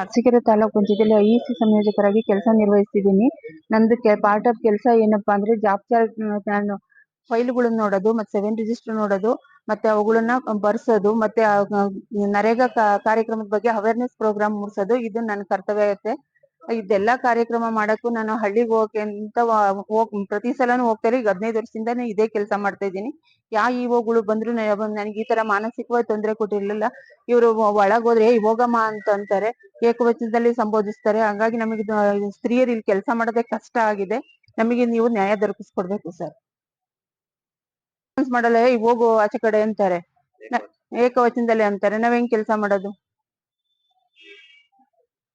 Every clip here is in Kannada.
ಅರಸೀಕೆರೆ ತಾಲೂಕು ಪಂಚಾಯತಿಯಲ್ಲಿ ಐ ಸಿ ಸಂಯೋಜಕರಾಗಿ ಕೆಲಸ ನಿರ್ವಹಿಸ್ತಿದ್ದೀನಿ. ನಂದು ಪಾರ್ಟ್ ಆಫ್ ಕೆಲಸ ಏನಪ್ಪಾ ಅಂದ್ರೆ ಜಾಬ್ ಚಾರ್ಟ್ ನಾನು ಫೈಲ್ಗಳನ್ನ ನೋಡೋದು, ಮತ್ತೆ ಸೆವೆನ್ ರಿಜಿಸ್ಟರ್ ನೋಡೋದು, ಮತ್ತೆ ಅವುಗಳನ್ನ ಬರ್ಸೋದು, ಮತ್ತೆ ನರೇಗಾ ಕಾರ್ಯಕ್ರಮದ ಬಗ್ಗೆ ಅವೇರ್ನೆಸ್ ಪ್ರೋಗ್ರಾಮ್ ಮೂಡಿಸೋದು, ಇದು ನನ್ನ ಕರ್ತವ್ಯ ಇರುತ್ತೆ ಇದೆಲ್ಲ ಕಾರ್ಯಕ್ರಮ ಮಾಡಕ್ಕೂ ನಾನು ಹಳ್ಳಿಗೆ ಹೋಗಕ್ಕೆ ಅಂತ ಹೋಗ್, ಪ್ರತಿ ಸಲಾನು ಹೋಗ್ತಾರೆ ಈಗ ಹದಿನೈದು ವರ್ಷದಿಂದಾನೇ ಇದೇ ಕೆಲಸ ಮಾಡ್ತಾ ಇದ್ದೀನಿ. ಯಾ ಇಒಗಳು ಬಂದ್ರು ನನಗೆ ಈ ತರ ಮಾನಸಿಕವಾಗಿ ತೊಂದರೆ ಕೊಟ್ಟಿರ್ಲಿಲ್ಲ. ಇವರು ಒಳಗ್ ಹೋದ್ರೆ ಏ ಹೋಗಮ್ಮ ಅಂತ ಅಂತಾರೆ. ಏಕವಚನದಲ್ಲಿ ಸಂಬೋಧಿಸ್ತಾರೆ. ಹಂಗಾಗಿ ನಮಗೆ ಸ್ತ್ರೀಯರು ಇಲ್ಲಿ ಕೆಲಸ ಮಾಡೋದೇ ಕಷ್ಟ ಆಗಿದೆ. ನಮಗೆ ನೀವು ನ್ಯಾಯ ದೊರಕಿಸ್ಕೊಡ್ಬೇಕು ಸರ್. ಮಾಡಲ್ಲ ಹೋಗು, ಆಚೆ ಕಡೆ ಅಂತಾರೆ. ಏಕವಚನದಲ್ಲಿ ಅಂತಾರೆ. ನಾವ್ ಹೆಂಗ್ ಕೆಲಸ ಮಾಡೋದು?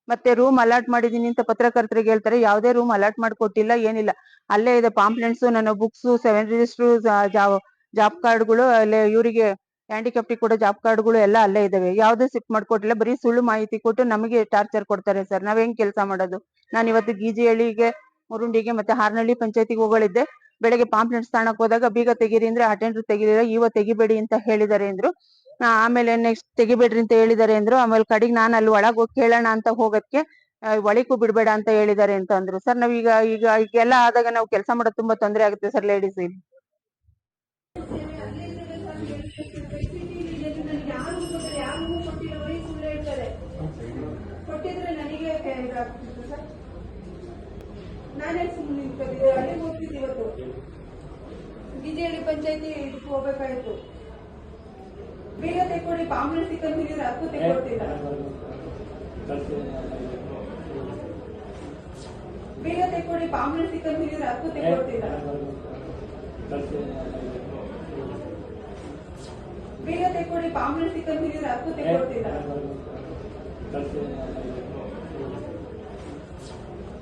ಮತ್ತೆ ರೂಮ್ ಅಲಾಟ್ ಮಾಡಿದೀನಿ ಅಂತ ಪತ್ರಕರ್ತರಿಗೆ ಹೇಳ್ತಾರೆ, ಯಾವುದೇ ರೂಮ್ ಅಲಾಟ್ ಮಾಡ್ಕೊಟ್ಟಿಲ್ಲ, ಏನಿಲ್ಲ. ಅಲ್ಲೇ ಇದೆ ಪಾಂಪ್ಲೆಂಟ್ಸ್ ನನ್ನ ಬುಕ್ಸ್ ಸೆವೆನ್ ರಿಜಿಸ್ಟರ್ ಜಾಬ್ ಕಾರ್ಡ್ಗಳು ಅಲ್ಲೇ ಇವರಿಗೆ ಹ್ಯಾಂಡಿಕ್ಯಾಪ್ಟಿ ಕೊಡೋ ಜಾಬ್ ಕಾರ್ಡ್ಗಳು ಎಲ್ಲ ಅಲ್ಲೇ ಇದಾವೆ. ಯಾವ್ದು ಸಿಪ್ ಮಾಡ್ಕೊಟ್ಟಿಲ್ಲ, ಬರೀ ಸುಳ್ಳು ಮಾಹಿತಿ ಕೊಟ್ಟು ನಮಗೆ ಟಾರ್ಚರ್ ಕೊಡ್ತಾರೆ ಸರ್ ನಾವ್ ಹೆಂಗ್ ಕೆಲಸ ಮಾಡೋದು? ನಾನು ಇವತ್ತು ಗೀಜಿಹಳ್ಳಿಗೆ, ಮುರುಂಡಿಗೆ ಮತ್ತೆ ಹಾರ್ನಹಳ್ಳಿ ಪಂಚಾಯತಿಗೆ ಹೋಗಳಿದ್ದೆ ಬೆಳಗ್ಗೆ ಪಾಂಪ್ಲೆಂಟ್ಸ್ ತಾಣಕ್ ಹೋದಾಗ, ಬೀಗ ತೆಗೀರಿ ಅಂದ್ರೆ ಅಟೆಂಡರ್ ತೆಗೀರಿಲ್ಲ ಇವ ತೆಗಿಬೇಡಿ ಅಂತ ಹೇಳಿದಾರೆ ಅಂದ್ರು. ಆಮೇಲೆ ನೆಕ್ಸ್ಟ್ ತೆಗಿಬೇಡ್ರಿ ಅಂತ ಹೇಳಿದಾರೆ ಅಂದ್ರು. ಆಮೇಲೆ ಕಡೆಗೆ ನಾನು ಅಲ್ಲಿ ಒಳಗ್ ಹೋಗಿ ಕೇಳೋಣ ಅಂತ ಹೋಗಕ್ಕೆ ಒಳಗೂ ಬಿಡಬೇಡ ಅಂತ ಹೇಳಿದ್ದಾರೆ ಅಂತ ಅಂದ್ರು. ಸರ್ ನಾವೀಗ ಈಗ ಈಗ, ಈಗೆಲ್ಲ ಆದಾಗ ನಾವು ಕೆಲಸ ಮಾಡೋದು ತುಂಬಾ ತೊಂದರೆ ಆಗುತ್ತೆ ಸರ್ ಲೇಡೀಸ್ ಇಲ್ಲಿ. ಪಂಚಾಯತಿ ಹೋಗ್ಬೇಕಾಯ್ತು. ಬೇಗ ತೆಕ್ಕೊಡಿ ಆಂಬುಲೆನ್ಸ್ ಸಿಕ್ಕಂತಿದ್ರೆ ಅದಕ್ಕೂ ತೆಕ್ಕೊಡ್ತಿಲ್ಲ ಬೇಗ ತೆಕ್ಕೊಡಿ ಆಂಬುಲೆನ್ಸ್ ಸಿಕ್ಕಂತಿದ್ರೆ ಅದಕ್ಕೂ ತೆಕ್ಕೊಡ್ತಿಲ್ಲ ಬೇಗ ತೆಕ್ಕೊಡಿ ಆಂಬುಲೆನ್ಸ್ ಸಿಕ್ಕಂತಿದ್ರೆ ಅದಕ್ಕೂ ತೆಕ್ಕೊಡ್ತಿಲ್ಲ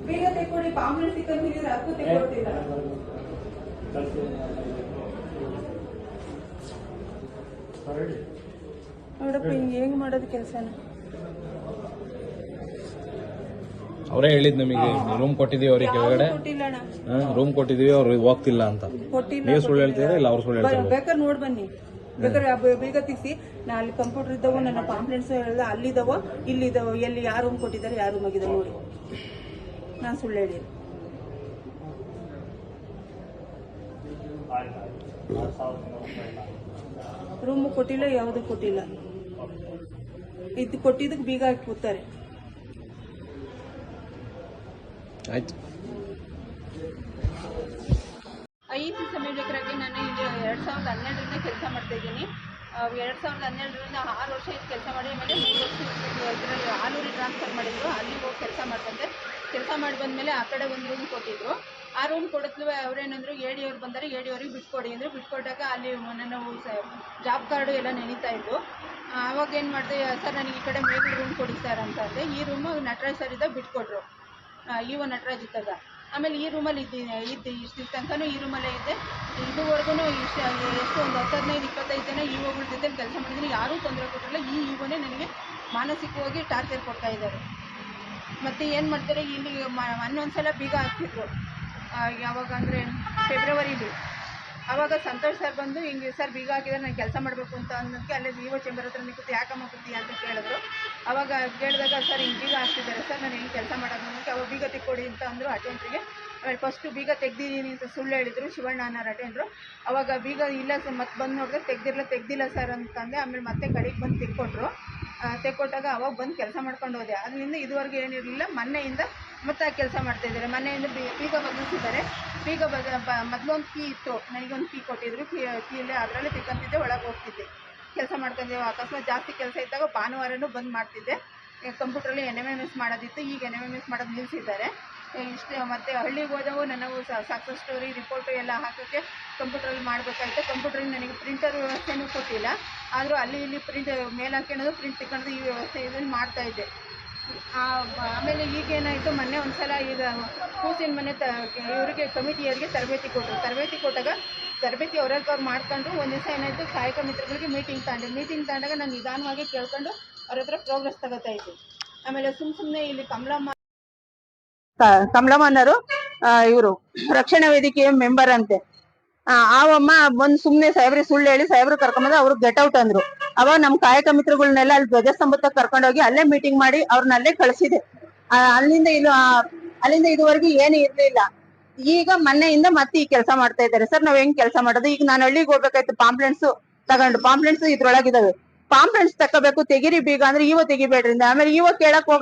ಬೇಗ ತೆಕ್ಕೊಡಿ ಆಂಬುಲೆನ್ಸ್ ಸಿಕ್ಕಂತಿದ್ರೆ ಅದಕ್ಕೂ ತೆಕ್ಕೊಡ್ತಿಲ್ಲ ನೋಡಪ್ಪ ಹಿಂಗೆ ಹೆಂಗ್ ಮಾಡೋದು ಕೆಲಸನ? ಅವರೇ ಹೇಳಿದ್ ನಮಗೆ ರೂಮ್ ಕೊಟ್ಟಿದೀವಿ ಅವ್ರಿಗೆ ಕೆಳಗಡೆ. ರೂಮ್ ಕೊಟ್ಟಿದೀವಿ ಅವ್ರು ಹೋಗ್ತಿಲ್ಲ ಅಂತ. ನೀವು ಸುಳ್ಳು ಹೇಳ್ತೀರಾ ಇಲ್ಲ ಅವ್ರು ಸುಳ್ಳು ಹೇಳ್ತಾರೆ ಬೇಕಾದ್ರೆ ನೋಡ್ ಬನ್ನಿ. ಬೇಕಾದ್ರೆ ಬೇಗ ತಿಸಿ. ನಾ ಅಲ್ಲಿ ಕಂಪ್ಯೂಟರ್ ಇದ್ದಾವ ನನ್ನ ಪಾಂಪ್ಲೆಂಟ್ಸ್ ಎಲ್ಲ ಅಲ್ಲಿದ್ದಾವ ಇಲ್ಲಿದ್ದಾವ ಎಲ್ಲಿ ಯಾರು ರೂಮ್ ಕೊಟ್ಟಿದ್ದಾರೆ ಯಾರು ರೂಮ್ ಆಗಿದೆ ನೋಡಿ. ನಾನು ಸುಳ್ಳು ಹೇಳಿ ರೂಮ್ ಕೊಟ್ಟಿಲ್ಲ ಯಾವುದು ಕೊಟ್ಟಿಲ್ಲ. ಇದು ಕೊಟ್ಟಿದ್ದಕ್ಕೆ ಬೀಗ ಹಾಕಿ ಕೂತಾರೆ. ಆಯ್ತು. ಐದು ನಾನು ಈಗ ಎರಡು ಸಾವಿರದ ಹನ್ನೆರಡರಿಂದ ಕೆಲಸ ಮಾಡ್ತಾ ಇದ್ದೀನಿ. ಎರಡು ಸಾವಿರದ ಹನ್ನೆರಡರಿಂದ ಆರು ವರ್ಷ ಇದು ಕೆಲಸ ಮಾಡಿ ಆಮೇಲೆ ಮೂರು ವರ್ಷ ಇದರಲ್ಲಿ ಆಲೂರಿಗೆ ಟ್ರಾನ್ಸ್ಫರ್ ಮಾಡಿದ್ರು. ಅಲ್ಲಿ ಹೋಗಿ ಕೆಲಸ ಮಾಡ್ಕೊಂಡೆ ಕೆಲಸ ಮಾಡಿ ಬಂದಮೇಲೆ ಆ ಕಡೆ ಒಂದು ರೂಮ್ ಕೊಟ್ಟಿದ್ರು. ಆ ರೂಮ್ ಕೊಡತ್ಲು ಅವ್ರೇನಂದ್ರು ಎ ಡಿ ಅವ್ರು ಬಂದರೆ ಎ ಡಿ ಅವ್ರಿಗೆ ಬಿಟ್ಕೊಡಿ ಅಂದರು ಬಿಟ್ಕೊಟ್ಟಾಗ ಅಲ್ಲಿ ನನ್ನ ಜಾಬ್ ಕಾರ್ಡು ಎಲ್ಲ ನೆನೀತಾ ಇದ್ದು ಅವಾಗ ಏನು ಮಾಡಿದೆ, ಸರ್, ನನಗೆ ಈ ಕಡೆ ಮೇಲ್ ರೂಮ್ ಕೊಡಿ ಸರ್ ಅಂತ ಅಂದೆ. ಈ ರೂಮು ನಟರಾಜ್ ಸರ್ ಇದ್ದಾಗ ಬಿಟ್ಕೊಟ್ರು ಇವ ನಟರಾಜ್ ಇದ್ದಾಗ. ಆಮೇಲೆ ಈ ರೂಮಲ್ಲಿ ಇದ್ದೀನಿ ಇದ್ದು ಇಷ್ಟು ತನಕನೂ ಈ ರೂಮಲ್ಲೇ ಇದ್ದೆ. ಇದುವರೆಗೂ ಇಷ್ಟು, ಎಷ್ಟು ಒಂದು ಹತ್ತು ಹದಿನೈದು ಇಪ್ಪತ್ತೈದು ಜನ ಇಒಗಳ ಜೊತೆ ಕೆಲಸ ಮಾಡಿದ್ದೀನಿ ಯಾರೂ ತೊಂದರೆ ಕೊಟ್ಟಿಲ್ಲ. ಈ ಇವನೇ ನನಗೆ ಮಾನಸಿಕವಾಗಿ ಟಾರ್ಚರ್ ಕೊಡ್ತಾ ಇದ್ದಾರೆ. ಮತ್ತು ಏನು ಮಾಡ್ತಾರೆ, ಇಲ್ಲಿ ಮೊನ್ನೆ ಸಲ ಬೀಗ ಹಾಕ್ತಿದ್ರು ಯಾವಾಗ ಅಂದರೆ ಫೆಬ್ರವರಿಲಿ. ಆವಾಗ ಸಂತೋಷ್ ಸರ್ ಬಂದು, ಹಿಂಗೆ ಸರ್ ಬೀಗ ಹಾಕಿದ್ರೆ ನಾನು ಕೆಲಸ ಮಾಡಬೇಕು ಅಂತ ಅನ್ನೋದಕ್ಕೆ ಅಲ್ಲೇ ವಿವೋ ಚೇಂಬರ್ ಹತ್ರ ನಿಂತು ಯಾಕಮ್ಮ ಕೂತೀಯ ಅಂತ ಕೇಳಿದ್ರು. ಅವಾಗ ಕೇಳಿದಾಗ, ಸರ್, ಹಿಂಗೆ ಬೀಗ ಹಾಕ್ತಿದ್ದಾರೆ ಸರ್, ನಾನು ಹೆಂಗೆ ಕೆಲಸ ಮಾಡೋದು? ಅನ್ನೋಕ್ಕೆ ಅವಾಗ ಬೀಗ ತೆಕ್ಕೊಡಿ ಅಂತ ಅಂದರು ಅಟೆಂಡ್ರಿಗೆ ಆಮೇಲೆ ಫಸ್ಟು ಬೀಗ ತೆಗ್ದಿದ್ದೀನಿ ಅಂತ ಸುಳ್ಳು ಹೇಳಿದರು, ಶಿವಣ್ಣ ಅನ್ನೋರು ಅಟೆಂಡ್ರು ಅವಾಗ ಬೀಗ ಇಲ್ಲ ಸರ್ ಮತ್ತೆ ಬಂದು ನೋಡಿದ್ರೆ ತೆಗ್ದಿರಲ್ಲ ತೆಗ್ದಿಲ್ಲ ಸರ್ ಅಂತಂದೆ, ಆಮೇಲೆ ಮತ್ತೆ ಕಡೆಗೆ ಬಂದು ತೆಕ್ಕೊಟ್ರು ತೆಕ್ಕೊಟ್ಟಾಗ ಅವಾಗ ಬಂದು ಕೆಲಸ ಮಾಡ್ಕೊಂಡು ಹೋದೆ. ಅದರಿಂದ ಇದುವರೆಗೂ ಏನಿರಲಿಲ್ಲ, ಮೊನ್ನೆಯಿಂದ ಮತ್ತೆ ಆ ಕೆಲಸ ಮಾಡ್ತಾ ಇದ್ದಾರೆ. ಮೊನ್ನೆಯಿಂದ ಪೀಗ ಬದಲಿಸಿದ್ದಾರೆ ಬೀಗ ಬದ ಮೊದಲೊಂದು ಕೀ ಇತ್ತು. ನನಗೊಂದು ಕೀ ಕೊಟ್ಟಿದ್ರು. ಕೀ, ಕೀಲೇ ಅದರಲ್ಲೇ ತಿಕ್ಕಂತಿದ್ದೆ ಒಳಗೆ ಹೋಗ್ತಿದ್ದೆ. ಕೆಲಸ ಮಾಡ್ಕೊಂಡಿದ್ದೆ ಅಕಸ್ಮಾತ್ ಜಾಸ್ತಿ ಕೆಲಸ ಇದ್ದಾಗ ಭಾನುವಾರನೂ ಬಂದ್ ಮಾಡ್ತಿದ್ದೆ. ಕಂಪ್ಯೂಟ್ರಲ್ಲಿ ಎನ್ ಎಂ ಎಂ ಎಸ್ ಮಾಡೋದಿತ್ತು. ಈಗ ಎನ್ ಎಂ ಎಂ ಎಸ್ ಮಾಡೋದು ನಿಲ್ಲಿಸಿದ್ದಾರೆ ಇಷ್ಟು, ಮತ್ತು ಹಳ್ಳಿಗೆ ಹೋದವು, ನನಗೂ ಸಕ್ಸಸ್ ಸ್ಟೋರಿ ರಿಪೋರ್ಟು ಎಲ್ಲ ಹಾಕೋಕ್ಕೆ ಕಂಪ್ಯೂಟ್ರಲ್ಲಿ ಮಾಡಬೇಕಾಯ್ತು. ಕಂಪ್ಯೂಟ್ರಿಗೆ ನನಗೆ ಪ್ರಿಂಟರ್ ವ್ಯವಸ್ಥೆನೂ ಕೊಟ್ಟಿಲ್ಲ. ಆದರೂ ಅಲ್ಲಿ ಇಲ್ಲಿ ಪ್ರಿಂಟ್ ಮೇಲೆ ಹಾಕ್ಕೊಳ್ಳೋದು ಪ್ರಿಂಟ್ ತಗೊಳ್ಳೋದು ಈ ವ್ಯವಸ್ಥೆ ಇದನ್ನು ಮಾಡ್ತಾಯಿದ್ದೆ ಆಮೇಲೆ ಈಗೇನಾಯಿತು ಮೊನ್ನೆ ಒಂದು ಸಲ ಈಗ ಕೂಸಿನ ಮನೆ ತ, ಇವರಿಗೆ, ಕಮಿಟಿಯವರಿಗೆ ತರಬೇತಿ ಕೊಟ್ಟರು. ತರಬೇತಿ ಕೊಟ್ಟಾಗ ತರಬೇತಿ ಅವ್ರಿಗೆ ಅವ್ರು ಮಾಡ್ಕೊಂಡು ಒಂದು ದಿವಸ ಏನಾಯಿತು, ಕಾಯಕ ಮಿತ್ರಗಳಿಗೆ ಮೀಟಿಂಗ್ ತಗೊಂಡೆ. ಮೀಟಿಂಗ್ ತಗೊಂಡಾಗ ನಾನು ನಿಧಾನವಾಗಿ ಕೇಳ್ಕೊಂಡು ಅವ್ರ ಹತ್ರ ಪ್ರೋಗ್ರೆಸ್ ತಗೋತಾ ಇದ್ದೆ. ಆಮೇಲೆ ಸುಮ್ಮ ಸುಮ್ಮನೆ ಇಲ್ಲಿ ಕಮಲಮ್ಮ ಕಮಲಮ್ಮನವರು ಇವರು ರಕ್ಷಣಾ ವೇದಿಕೆಯ ಮೆಂಬರ್ ಅಂತೆ. ಆವಮ್ಮ ಬಂದ್ ಸುಮ್ನೆ ಸಾಹೇಬ್ರಿ ಸುಳ್ಳು ಹೇಳಿ ಸಾಹೇಬ್ರು ಕರ್ಕೊಂಬಂದು ಅವ್ರು ಗೆಟ್ ಔಟ್ ಅಂದ್ರು. ಅವಾಗ ನಮ್ ಕಾಯಕ ಮಿತ್ರಗಳನ್ನೆಲ್ಲ ಅಲ್ಲಿ ಧ್ವಜಸ್ತಂಭಕ್ಕೆ ಕರ್ಕೊಂಡೋಗಿ ಅಲ್ಲೇ ಮೀಟಿಂಗ್ ಮಾಡಿ ಅವ್ರನ್ನ ಅಲ್ಲೇ ಕಳ್ಸಿದೆ ಅಲ್ಲಿಂದ ಇದು ಅಲ್ಲಿಂದ ಇದುವರೆಗೂ ಏನು ಇರ್ಲಿಲ್ಲ. ಈಗ ಮೊನ್ನೆಯಿಂದ ಮತ್ತೆ ಈ ಕೆಲಸ ಮಾಡ್ತಾ ಇದ್ದಾರೆ. ಸರ್, ನಾವ್ ಹೆಂಗ್ ಕೆಲಸ ಮಾಡೋದು? ಈಗ ನಾನು ಹಳ್ಳಿಗೆ ಹೋಗ್ಬೇಕಾಯ್ತು ಪಾಂಪ್ಲೆಂಟ್ಸ್ ತಗೊಂಡು. ಪಾಂಪ್ಲೆಂಟ್ಸ್ ಇದ್ರೊಳಗಿದಾವೆ. ಪಾಂಪ್ಲೆಂಟ್ಸ್ ತಕೋಬೇಕು ತೆಗಿರಿ ಬೀಗ ಅಂದ್ರೆ ಇವ ತೆಗಿಬೇಡ್ರಿಂದ. ಆಮೇಲೆ ಇವ ಕೇಳಕ್ ಹೋಗ